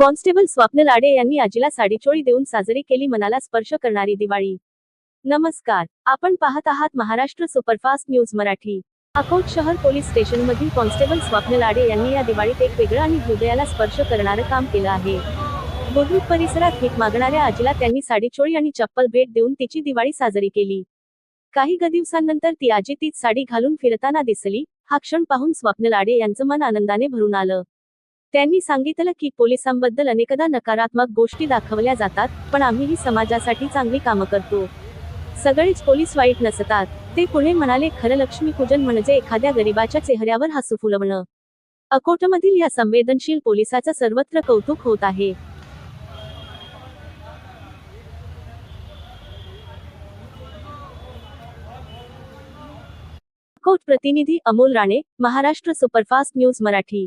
Constable स्वप्न लाडे यांनी आजीला साडीचोळी देऊन साजरी केली मनाला स्पर्श करणारी दिवाळी. नमस्कार आपण पाहत आहात महाराष्ट्र सुपरफास्ट न्यूज मराठी. अकोट शहर पोलीस स्टेशनमधील कॉन्स्टेबल स्वप्न लाडे यांनी या दिवाळीत एक वेगळं आणि हृदयाला स्पर्श करणारं काम केलं आहे. बुद्रुक परिसरात भीक मागणाऱ्या आजीला त्यांनी साडीचोळी आणि चप्पल भेट देऊन तिची दिवाळी साजरी केली. काही ग दिवसांनंतर ती आजी तीच साडी घालून फिरताना दिसली हा क्षण पाहून स्वप्न लाडे यांचं मन आनंदाने भरून आलं. त्यांनी सांगितलं की पोलिसांबद्दल अनेकदा नकारात्मक गोष्टी दाखवल्या जातात पण आम्हीही समाजासाठी चांगली कामं करतो. सगळेच पोलीस वाईट नसतात. ते पुढे म्हणाले खरं लक्ष्मीपूजन म्हणजे एखाद्या गरिबाच्या चेहऱ्यावर हसू फुलवणं. अकोटमधील या संवेदनशील पोलिसाचं सर्वत्र कौतुक होत आहे. अकोट प्रतिनिधी अमोल राणे महाराष्ट्र सुपरफास्ट न्यूज मराठी.